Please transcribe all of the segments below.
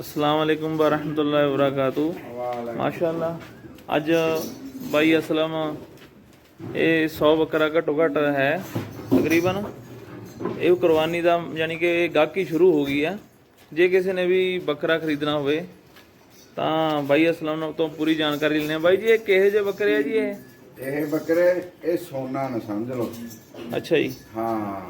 ਅਸਲਾਮ ਵਾਲੇਕੁਮ ਵਰਹਿਮਤੁਲਲਾਹਿ ਵਬਰਕਾਤੂ। ਮਾਸ਼ਾਅੱਲਾ ਅੱਜ ਬਾਈ ਅਸਲਮ ਇਹ 100 ਬੱਕਰਾ ਘੱਟੋ ਘੱਟ ਹੈ ਤਕਰੀਬਨ। ਇਹ ਕੁਰਬਾਨੀ ਦਾ ਯਾਨੀ ਕਿ ਇਹ ਗਾਹਕੀ ਸ਼ੁਰੂ ਹੋ ਗਈ ਹੈ ਜੇ ਕਿਸੇ ਨੇ ਵੀ ਬੱਕਰਾ ਖਰੀਦਣਾ ਹੋਵੇ ਤਾਂ ਬਾਈ ਅਸਲਮ ਤੋਂ ਪੂਰੀ ਜਾਣਕਾਰੀ ਲੈਣੀ ਬਾਈ ਜੀ ਇਹ ਕਿਹੋ ਜਿਹੇ ਬੱਕਰੇ ਆ ਜੀ ਇਹ? ਇਹ ਬੱਕਰੇ ਇਹ ਸੋਨਾ ਨਾ ਸਮਝ ਲਓ। ਅੱਛਾ ਜੀ। ਹਾਂ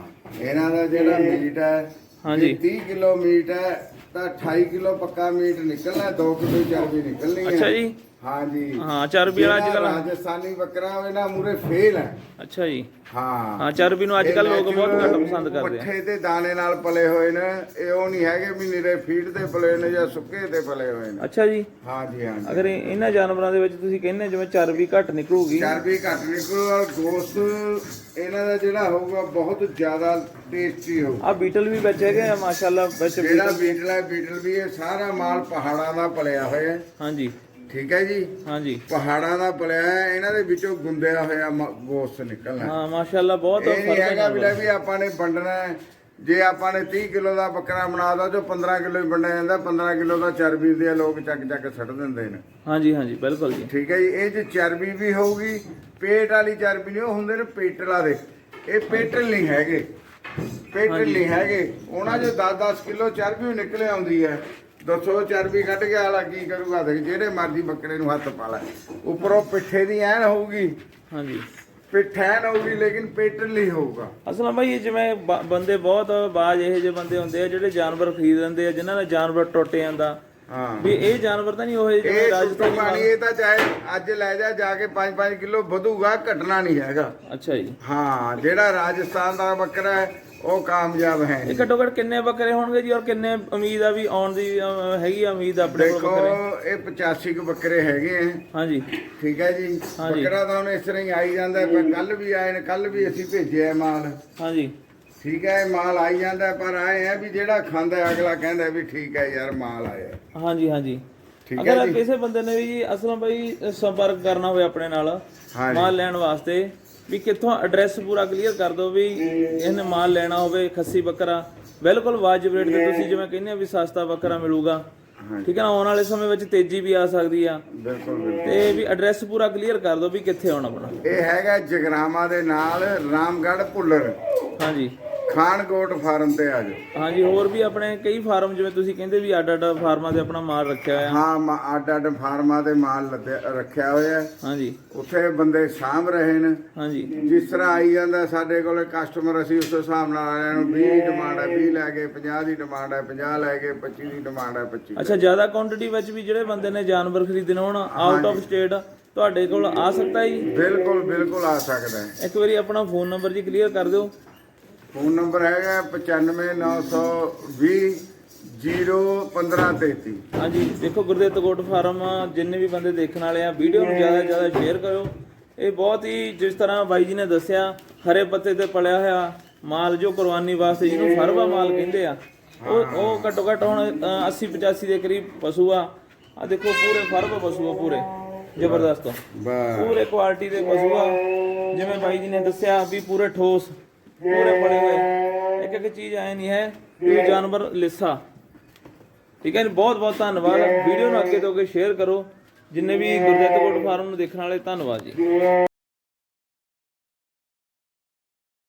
ਇਹਨਾਂ ਦਾ ਜਿਹੜਾ ਮੀਟ ਹੈ ਹਾਂਜੀ। ਜੇ 30 ਕਿਲੋ ਮੀਟ ਹੈ ਤਾਂ 28 ਕਿਲੋ ਪੱਕਾ ਮੀਟ ਨਿਕਲਣਾ 2 ਕਿਲੋ ਚਰਬੀ ਨਿਕਲਣੀ ਹੈ ਅੱਛਾ ਜੀ ਹਾਂ ਜੀ ਹਾਂ ਚਰਬੀ ਵਾਲਾ ਅੱਜ ਜਿਹੜਾ ਕੱਲ ਰਾਜਸਥਾਨੀ ਬੱਕਰਾ ਹੋਵੇ ਨਾ ਮੂਰੇ ਫੇਲ ਹੈ। ਅੱਛਾ ਜੀ। ਹਾਂ। ਹਾਂ ਚਰਬੀ ਨੂੰ ਅੱਜ ਕੱਲ ਇਹ ਲੋਕ ਬਹੁਤ ਘੱਟ natural ਪਸੰਦ ਕਰਦੇ ਆ। ਪੱਠੇ ਤੇ ਦਾਣੇ ਨਾਲ ਪਲੇ ਹੋਏ ਨੇ ਇਹ ਉਹ ਨਹੀਂ ਹੈਗੇ ਵੀ ਨਿਰੇ ਫੀਡ ਤੇ ਪਲੇ ਨੇ ਜਾਂ ਸੁੱਕੇ ਤੇ ਪਲੇ ਹੋਏ ਨੇ। ਅੱਛਾ ਜੀ। ਹਾਂ ਜੀ ਹਾਂ ਜੀ ਅਗਰ ਇਹ- ਇਹਨਾਂ ਜਾਨਵਰਾਂ ਦੇ ਵਿੱਚ ਤੁਸੀਂ ਕਹਿੰਦੇ ਜਿਵੇਂ ਚਰਬੀ ਘੱਟ ਨਿਕਲੂਗੀ। ਚਰਬੀ ਘੱਟ ਨਿਕਲੂ ਔਰ ਗੋਸ਼ਤ ਇਹਨਾਂ ਦਾ ਜਿਹੜਾ ਹੋਊਗਾ ਬਹੁਤ ਜ਼ਿਆਦਾ ਟੇਸਟੀ ਹੋਊ। ਆ ਬੀਟਲ ਵੀ ਵਿੱਚ ਹੈਗੇ ਆ ਮਾਸ਼ਾਅੱਲਾ ਵਿੱਚ ਜਿਹੜਾ ਬੀਟਲ ਬੀਟਲ ਹੈ ਬੀਟਲ ਵੀ ਇਹ ਸਾਰਾ ਮਾਲ ਪਹਾੜਾਂ ਦਾ ਪਲਿਆ ਹੋਇਆ ਹੈ। ਹਾਂਜੀ। ਠੀਕ ਹੈ ਜੀ? ਹਾਂਜੀ। ਪਹਾੜਾਂ ਦਾ ਪਲਿਆ ਹੈ ਇਹਨਾਂ ਦੇ ਵਿੱਚੋਂ ਗੁੰਦਿਆ ਹੋਇਆ ਗੋਸ਼ਤ ਨਿਕਲਣਾ। ਹਾਂ ਮਾਸ਼ਾਅੱਲਾ ਬਹੁਤ ਇਹ ਨਹੀਂ ਫ਼ਰਕ ਹੈਗਾ ਵੀ ਲੈ ਵੀ। ਆਪਾਂ ਨੇ ਵੰਡਣਾ। ਜੇ ਆਪਾਂ ਨੇ 30 ਕਿਲੋ ਦਾ ਬੱਕਰਾ ਬਣਾਦਾ ਜੋ 15 ਕਿਲੋ ਹੀ ਵੰਡਿਆ ਜਾਂਦਾ 15 ਕਿਲੋ ਦਾ ਚਰਬੀ ਦੇ ਲੋਕ ਚੱਕ ਚੱਕ ਸੱਟ ਦਿੰਦੇ ਨੇ। ਹਾਂਜੀ ਹਾਂਜੀ ਬਿਲਕੁਲ ਜੀ। ਠੀਕ ਹੈ ਜੀ ਇਹ ਚ ਚਰਬੀ ਵੀ ਹੋਊਗੀ ਪੇਟ ਵਾਲੀ ਚਰਬੀ ਨਹੀਂ ਉਹ ਹੁੰਦੇ ਨੇ ਪੇਟਲਾ ਦੇ ਇਹ ਪੇਟਲ ਨਹੀਂ ਹੈਗੇ। ਪੇਟਲ ਨਹੀਂ ਹੈਗੇ। ਉਹਨਾਂ ਚ 10-10 ਕਿਲੋ ਚਰਬੀ ਨਿਕਲ ਆਉਂਦੀ ਹੈ। ਦੱਸੋ ਚਰਬੀ ਕੱਢ ਕੇ ਆਲਾ ਕੀ ਕਰੂਗਾ? ਦੇਖ ਜਿਹੜੇ ਮਰਜ਼ੀ ਬੱਕਰੇ ਨੂੰ ਹੱਥ ਪਾ ਲੈ। ਉੱਪਰੋਂ ਪਿੱਠੇ ਦੀ ਐਨ ਹੋਊਗੀ। ਹਾਂਜੀ। ਪਿੱਠੈਨ ਹੋਊਗੀ ਲੇਕਿਨ ਪੇਟਲ ਹੋਊਗਾ। ਅਸਲ ਵਿੱਚ ਇਹ ਜਿਵੇਂ ਬੰਦੇ ਬਹੁਤ ਬਾਜ ਇਹੋ ਜਿਹੇ ਬੰਦੇ ਹੁੰਦੇ ਆ ਜਿਹੜੇ ਜਾਨਵਰ ਖਰੀਦ ਲੈਂਦੇ ਆ ਜਿਨ੍ਹਾਂ ਦਾ ਜਾਨਵਰ ਟੁੱਟ ਜਾਂਦਾ। ਹਾਂ। ਵੀ ਇਹ ਜਾਨਵਰ ਤਾਂ ਨਹੀਂ ਉਹ ਜਿਵੇਂ ਰਾਜਸਥਾਨੀ ਪਾਣੀ ਇਹ ਤਾਂ ਚਾਹੇ ਅੱਜ ਲੈ ਜਾ ਜਾ ਕੇ 5-5 ਕਿਲੋ ਵਧੂਗਾ ਘਟਣਾ ਨਹੀਂ ਹੈਗਾ। ਅੱਛਾ ਜੀ। ਹਾਂ ਜਿਹੜਾ ਰਾਜਸਥਾਨ ਦਾ ਬੱਕਰਾ ਹੈ ਉਹ ਕਾਮਯਾਬ ਹੈ ਇਹ ਘੱਟੋ ਘੱਟ ਕਿੰਨੇ ਬੱਕਰੇ ਹੋਣਗੇ ਜੀ ਔਰ ਕਿੰਨੇ ਉਮੀਦ ਆ ਵੀ ਆਉਣ ਦੀ ਹੈਗੀ ਆ ਉਮੀਦ ਆਪਣੇ ਕੋਲ ਦੇਖੋ ਬੱਕਰੇ? ਇਹ 85 ਕੁ ਬੱਕਰੇ ਹੈਗੇ ਆ। ਹਾਂਜੀ। ਠੀਕ ਹੈ ਜੀ। ਹਾਂਜੀ। ਬੱਕਰਾ ਤਾਂ ਹੁਣ ਇਸ ਤਰ੍ਹਾਂ ਹੀ ਆਈ ਜਾਂਦਾ ਪਰ ਕੱਲ ਵੀ ਆਏ ਨੇ ਕੱਲ ਵੀ ਅਸੀਂ ਭੇਜਿਆ ਮਾਲ। ਹਾਂਜੀ। ਠੀਕ ਹੈ ਇਹ ਮਾਲ ਆਈ ਜਾਂਦਾ ਹੈ, ਪਰ ਆਏ ਆ ਵੀ ਜਿਹੜਾ ਖਾਂਦਾ ਹੈ, ਅਗਲਾ ਕਹਿੰਦਾ ਵੀ ਠੀਕ ਹੈ ਯਾਰ ਮਾਲ ਆਇਆ। ਹਾਂਜੀ ਹਾਂਜੀ। ਠੀਕ ਹੈ ਅਗਰ ਜੀ। ਕਿਸੇ ਬੰਦੇ ਨੇ ਵੀ ਜੀ ਅਸਲੋਂ ਭਾਈ ਸੰਪਰਕ ਕਰਨਾ ਹੋਵੇ ਆਪਣੇ ਨਾਲ। ਮਾਲ ਲੈਣ ਵਾਸਤੇ ਵੀ ਕਿੱਥੋਂ ਐਡਰੈਸ ਪੂਰਾ ਕਲੀਅਰ ਕਰ ਦਿਓ ਵੀ ਇਹਨੇ ਮਾਲ ਲੈਣਾ ਹੋਵੇ ਖੱਸੀ ਬੱਕਰਾ। ਬਿਲਕੁਲ ਵਾਜਬ ਰੇਟ ਤੇ ਤੁਸੀਂ ਜਿਵੇਂ ਕਹਿੰਦੇ ਆ ਵੀ ਸਸਤਾ ਬੱਕਰਾ ਮਿਲੂਗਾ। ਠੀਕ ਹੈ ਨਾ? ਆਉਣ ਵਾਲੇ ਸਮੇਂ ਵਿੱਚ ਤੇਜ਼ੀ ਵੀ ਆ ਸਕਦੀ ਆ। ਬਿਲਕੁਲ ਤੇ ਵੀ ਐਡਰੈਸ ਪੂਰਾ ਕਲੀਅਰ ਕਰ ਦਿਓ ਵੀ ਕਿੱਥੇ ਆਉਣਾ ਆਪਣਾ। ਇਹ ਹੈਗਾ ਜਗਰਾਮਾ ਦੇ ਨਾਲ ਰਾਮਗੜ੍ਹ ਭੁੱਲਰ। ਹਾਂਜੀ। ਖਾਨਕੋਟ ਫਾਰਮ ਤੇ ਆ ਜਾਓ। ਹਾਂਜੀ ਹੋਰ ਵੀ ਆਪਣੇ ਕਈ ਫਾਰਮ ਜਿਵੇਂ ਤੁਸੀਂ ਕਹਿੰਦੇ ਵੀ ਅੱਡ ਅੱਡ ਫਾਰਮਾਂ ਤੇ ਆਪਣਾ ਮਾਲ ਰੱਖਿਆ ਹੋਇਆ। ਹਾਂ ਮਾ- ਅੱਡ ਅੱਡ ਫਾਰਮਾਂ ਤੇ ਮਾਲ ਲੱਦਿਆ- ਰੱਖਿਆ ਹੋਇਆ। ਹੈ। ਹਾਂਜੀ। ਉੱਥੇ ਬੰਦੇ ਸਾਂਭ ਰਹੇ ਨੇ। ਹਾਂਜੀ। ਜਿਸ ਤਰ੍ਹਾਂ ਆਈ ਜਾਂਦਾ ਸਾਡੇ ਕੋਲੇ ਕਸਟਮਰ ਅਸੀਂ ਉਸ ਹਿਸਾਬ ਨਾਲ ਆਲਿਆਂ ਨੂੰ 20 ਦੀ ਡਿਮਾਂਡ ਹੈ 20 ਲੈ ਗਏ 50 ਦੀ ਡਿਮਾਂਡ ਹੈ 50 ਲੈ ਗਏ 25 ਦੀ ਡਿਮਾਂਡ ਹੈ 25 ਅੱਛਾ ਜ਼ਿਆਦਾ ਕੁਆਂਟੀਟੀ ਵਿੱਚ ਵੀ ਜਿਹੜੇ ਬੰਦੇ ਨੇ ਜਾਨਵਰ ਖਰੀਦਣੇ ਹੋਣ ਆਊਟ ਆਫ ਸਟੇਟ ਤੁਹਾਡੇ ਕੋਲ ਆ ਸਕਦਾ ਜੀ? ਬਿਲਕੁਲ ਬਿਲਕੁਲ ਆ ਸਕਦਾ ਹੈ। ਇੱਕ ਵਾਰੀ ਆਪਣਾ ਫੋਨ ਨੰਬਰ ਜੀ ਕਲੀਅਰ ਕਰ ਦਿਓ। ਫੋਨ ਨੰਬਰ ਹੈਗਾ 95920 01533 ਹਾਂਜੀ ਦੇਖੋ ਗੁਰਦੇਵ ਤਗੋਟ ਫਾਰਮ ਜਿੰਨੇ ਵੀ ਬੰਦੇ ਦੇਖਣ ਵਾਲੇ ਆ ਵੀਡੀਓ ਨੂੰ ਜ਼ਿਆਦਾ ਜ਼ਿਆਦਾ ਸ਼ੇਅਰ ਕਰੋ ਇਹ ਬਹੁਤ ਹੀ ਜਿਸ ਤਰ੍ਹਾਂ ਬਾਈ ਜੀ ਨੇ ਦੱਸਿਆ ਹਰੇ ਪੱਤੇ ਤੇ ਪਲਿਆ ਹੋਇਆ ਮਾਲ ਜੋ ਕੁਰਬਾਨੀ ਵਾਸਤੇ ਜਿਹਨੂੰ ਫਰਵਾ ਮਾਲ ਕਹਿੰਦੇ ਆ ਉਹ ਉਹ ਘੱਟੋ ਘੱਟ ਹੁਣ 80 85 ਦੇ ਕਰੀਬ ਪਸ਼ੂ ਆ। ਆ ਦੇਖੋ ਪੂਰੇ ਫਰਵਾ ਪਸ਼ੂ ਆ ਪੂਰੇ। ਜ਼ਬਰਦਸਤ। ਪੂਰੇ ਕੁਆਲਿਟੀ ਦੇ ਪਸ਼ੂ ਆ। ਜਿਵੇਂ ਬਾਈ ਜੀ ਨੇ ਦੱਸਿਆ ਵੀ ਪੂਰੇ ਠੋਸ ਪੂਰੇ ਬੜੇ ਹੋਏ। ਇੱਕ ਇੱਕ ਚੀਜ਼ ਐ ਨਹੀਂ ਹੈ ਉਹ ਜਾਨਵਰ ਲਿੱਸਾ। ਠੀਕ ਹੈ ਬਹੁਤ ਬਹੁਤ ਧੰਨਵਾਦ। ਵੀਡੀਓ ਨੂੰ ਅੱਗੇ ਤੋਂ ਅੱਗੇ ਸ਼ੇਅਰ ਕਰੋ। ਜਿੰਨੇ ਵੀ ਗੁਰਦੇਵ ਕੋਟ ਫਾਰਮ ਨੂੰ ਦੇਖਣ ਵਾਲੇ ਧੰਨਵਾਦ ਜੀ।